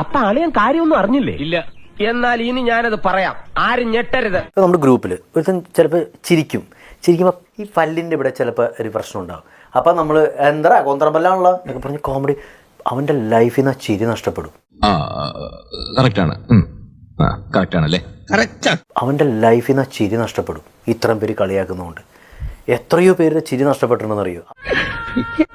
അപ്പൊ അളിയൻ കാര്യമൊന്നും അറിഞ്ഞില്ലേ? ഇല്ല. എന്നാൽ ഇനി ഞാനത് പറയാം. ആരും ഞെട്ടരുത്. ഇപ്പോൾ നമ്മുടെ ഗ്രൂപ്പിൽ ഒരുത്തൻ ചിലപ്പോൾ ചിരിക്കും. ചിരിക്കുമ്പോൾ ഈ പല്ലിന്റെ ഇവിടെ ചിലപ്പോൾ ഒരു പ്രശ്നം ഉണ്ടാവും. അപ്പൊ നമ്മൾ എന്താ കൊന്തറമ്പല്ലാണല്ലോ എന്നൊക്കെ പറഞ്ഞ് കോമഡി അവന്റെ ലൈഫിൽ നിന്ന് ആ ചിരി നഷ്ടപ്പെടും. ആ കറക്റ്റാണ് അവന്റെ ലൈഫിൽ നിന്ന് ആ ചിരി നഷ്ടപ്പെടും. ഇത്രയും പേര് കളിയാക്കുന്നതുകൊണ്ട് എത്രയോ പേര് ചിരി നഷ്ടപ്പെട്ടിട്ടുണ്ടെന്ന് അറിയോ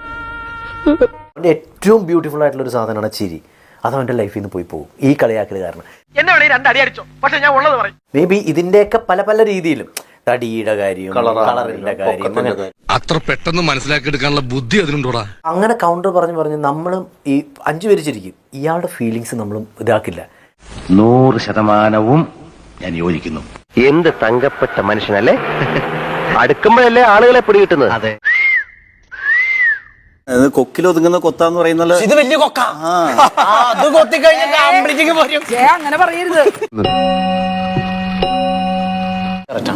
അവന്റെ ഏറ്റവും ബ്യൂട്ടിഫുൾ ആയിട്ടുള്ള ഒരു സാധനമാണ് ചിരി. അത് അവന്റെ ലൈഫിൽ നിന്ന് പോയി പോകും. ഈ കളിയാക്കൽ കാരണം. എന്നെ വേണേ രണ്ടടി അടിച്ചോ. പക്ഷെ ഞാൻ ഉള്ളത് പറയും. മേ ബി ഇതിന്റെയൊക്കെ പല പല രീതിയിലും. തടിയുടെ കാര്യം കളറിന്റെ കാര്യം അത്ര പെട്ടെന്ന് മനസ്സിലാക്കി എടുക്കാനുള്ള ബുദ്ധി അതിനുണ്ടോടാ അങ്ങനെ കൗണ്ടർ പറഞ്ഞു പറഞ്ഞു നമ്മളും ഈ അഞ്ചു പേരിച്ചിരിക്കും ഇയാളുടെ ഫീലിങ്സ് നമ്മളും ഇതാക്കില്ല. നൂറ് ശതമാനവും ഞാൻ യോജിക്കുന്നു. എന്ത് തങ്കപ്പെട്ട മനുഷ്യനല്ലേ? അടുക്കുമ്പോഴല്ലേ ആളുകളെ പിടികിട്ടുന്നത്? അതെ. കൊക്കിലൊതുങ്ങുന്ന കൊത്താന്ന് പറയുന്നത് ഇത് വലിയ കൊക്ക. അത് കൊത്തി കഴിഞ്ഞിട്ട് ഏ അങ്ങനെ പറയരുത്.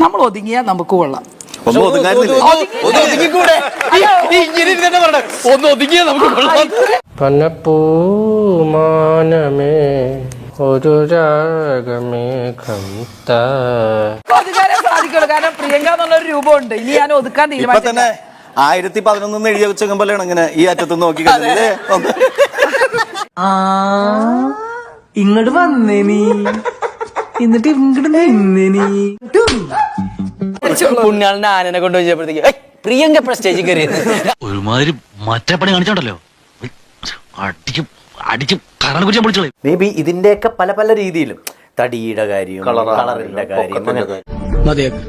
നമ്മൾ ഒതുങ്ങിയാൽ നമുക്ക് കൊള്ളാം. ഒന്നും പനപ്പൂമാനമേ ഒരു രാഗമേഘം താ. ഒതുക്കാനേ സാധിക്കുള്ളൂ. കാരണം പ്രിയങ്ക എന്നുള്ളൊരു രൂപമുണ്ട്. ഇനി ഞാൻ ഒതുക്കാൻ തീരുമാനിച്ചു ആയിരത്തി പതിനൊന്ന് എഴുതിയ വെച്ചപ്പോഴാണ് ഇങ്ങനെ ഈ അറ്റത്ത് നോക്കി കഴിഞ്ഞത് ഇങ്ങോട്ട് വന്നേ നീ. എന്നിട്ട് ഇങ്ങോട്ട് നിന്നേ നീ. പുണ്യാളിന്റെ ആനനെ കൊണ്ട് വെച്ചപ്പോഴത്തേക്ക് പ്രിയങ്ക എപ്പോഴും സ്റ്റേജിൽ കയറിയത്. ഒരുമാതിരി മറ്റേ പണി കാണിച്ചോണ്ടല്ലോ. അടിക്കും അടിക്കും കറണ്ട് കുറിച്ച് പിടിച്ചോളൂ മേ ബി ഇതിന്റെയൊക്കെ പല പല രീതിയിലും. തടിയുടെ കാര്യം കളറിന്റെ കാര്യം. മതിയാക്ക്.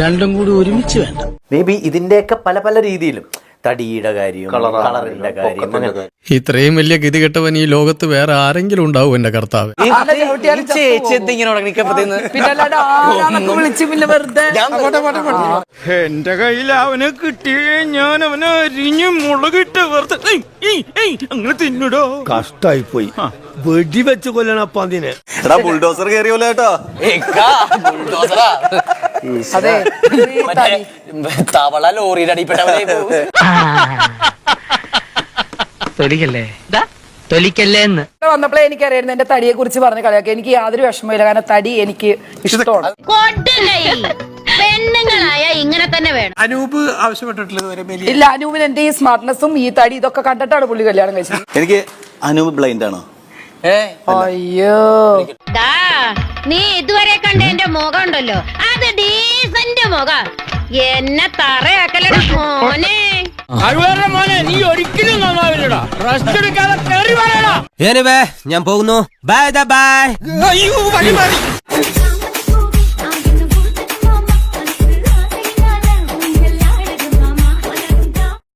രണ്ടും കൂടി ഒരുമിച്ച് വേണ്ട. മേ ബി ഇതിന്റെയൊക്കെ പല പല രീതിയിലും. തടിയുടെ കാര്യം കളറിന്റെ കാര്യം ഇത്രയും വലിയ ഗതി കെട്ടവൻ ഈ ലോകത്ത് വേറെ ആരെങ്കിലും ഉണ്ടാവും എന്റെ കർത്താവ്. എന്റെ കയ്യിൽ അവനെ കിട്ടിയേ ഞാൻ അവനെ അരിഞ്ഞു മുളകിട്ട് വെറുതെ അങ്ങനെ തിന്നിടോ. കഷ്ടായി പോയി വെടിവെച്ച് കൊല്ലണപ്പ അതിനെ എടാ ബുൾഡോസർ കയറിയല്ലോ കേട്ടോ അതെ. തവള ലോറിയുടെ അടിപ്പെട്ടവരെ തൊലിക്കല്ലേ? തൊലിക്കല്ലേ എന്ന് വന്നപ്പോഴേ എനിക്കറിയായിരുന്നു എന്റെ തടിയെ കുറിച്ച് പറഞ്ഞ കളിയാക്കി. എനിക്ക് യാതൊരു വിഷമമില്ല കാരണം തടി എനിക്ക് ഇഷ്ടമാണ്. പെണ്ണുങ്ങളായ ഇങ്ങനെ തന്നെ വേണം. അനൂപ് ആവശ്യപ്പെട്ടിട്ടുള്ളത് ഇല്ല അനൂപിന് എന്റെ ഈ സ്മാർട്ട്നെസ്സും ഈ തടി ഇതൊക്കെ കണ്ടിട്ടാണ് പുള്ളി കല്യാണം കഴിച്ചത്. എനിക്ക് അനൂപ് ബ്ലൈൻഡ് ആണോ? അയ്യോ. ദാ. നീ ഇതുവരെ കണ്ട എന്റെ മുഖം ഉണ്ടല്ലോ. അത് ഡീസന്റ് മുഖം. എന്നെ തറയാക്കലട മോനെ. മോനെ നീ ഒരിക്കലും നന്നാവില്ലടാ. റെസ്റ്റ് എടുക്കാതെ കയറി ഞാൻ പോകുന്നു. ബൈ ബൈ അയ്യോ വഴി മാറി.